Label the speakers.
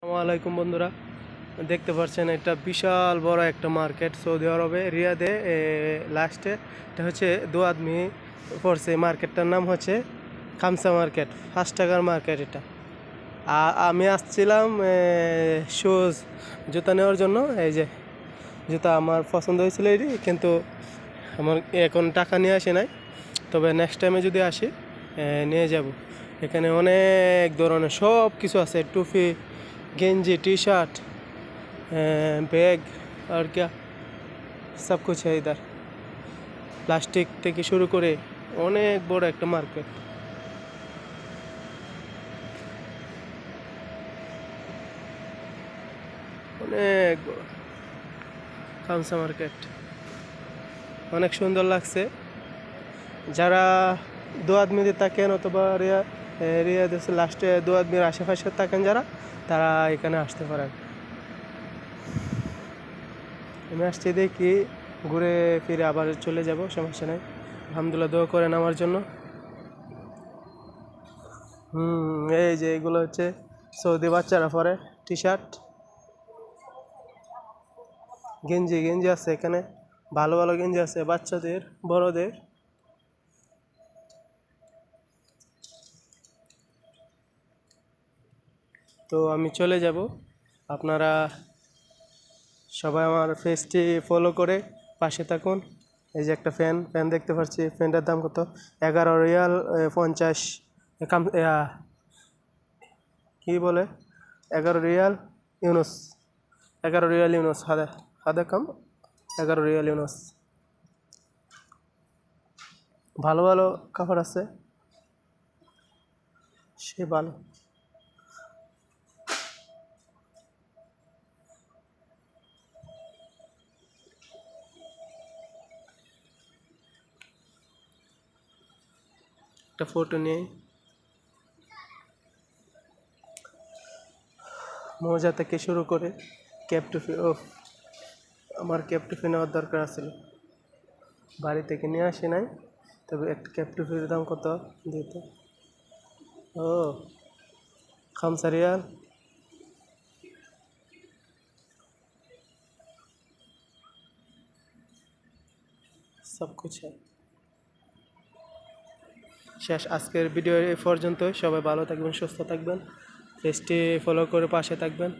Speaker 1: আসসালামু আলাইকুম বন্ধুরা। দেখতে পাচ্ছেন এটা বিশাল বড় একটা মার্কেট সৌদি আরবে, রিয়াদে লাস্টে। এটা হচ্ছে দু আদমি পড়ছে। মার্কেটটার নাম হচ্ছে খামসা মার্কেট ফার্স্ট টাকার মার্কেট এটা। আমি আসছিলাম শুজ জুতা নেওয়ার জন্য। এই যে জুতা আমার পছন্দ হয়েছিল এটি, কিন্তু আমার এখন টাকা নিয়ে আসে নাই। তবে নেক্সট টাইমে যদি আসি নিয়ে যাব। এখানে অনেক ধরনের সব কিছু আছে, টুপি গেঞ্জি टी शर्ट बैग और क्या सब कुछ है इधर প্লাস্টিক থেকে শুরু করে অনেক বড় একটা মার্কেট অনেক বড় খামসা মার্কেট অনেক সুন্দর লাগছে যারা দু আদমিতে থাকেন অথবা রিয়া রিয়া লাস্টে দু আদমির আশেপাশে থাকেন যারা, তারা এখানে আসতে পারেন। আমি আসছি দেখি, ঘুরে ফিরে আবার চলে যাব, সমস্যা নেই। আলহামদুলিল্লাহ দোয়া করেন আমার জন্য। হুম, এই যে এগুলো হচ্ছে সৌদি বাচ্চারা পরে টি শার্ট গেঞ্জি গেঞ্জি আছে এখানে, ভালো ভালো গেঞ্জি আছে, বাচ্চাদের, বড়দের। তো আমি চলে যাব। আপনারা সবাই আমার ফেসটি ফলো করে পাশে থাকুন। এই যে একটা ফ্যান ফ্যান দেখতে পাচ্ছি ফ্যানটার দাম কত? এগারো রিয়াল পঞ্চাশ কাম কি বলে? এগারো রিয়াল ইউনুস, এগারো রিয়াল ইউনুস, হাদা হাদা কাম, এগারো রিয়াল ইউনুস। ভালো ভালো কাপড় আছে। সে ভালো। একটা ফটো নিয়ে মোজা থেকে শুরু করে ক্যাপ টুপি ও আমার ক্যাপ টুপি নেওয়ার দরকার আছিল বাড়ি থেকে নিয়ে আসি নাই তবে একটা ক্যাপ টুপির দাম কত দিত ও খামসা রিয়াল সব कुछ है শেষ আজকের ভিডিও এ পর্যন্ত সবাই ভালো থাকবেন, সুস্থ থাকবেন। পেজটি ফলো করে পাশে থাকবেন।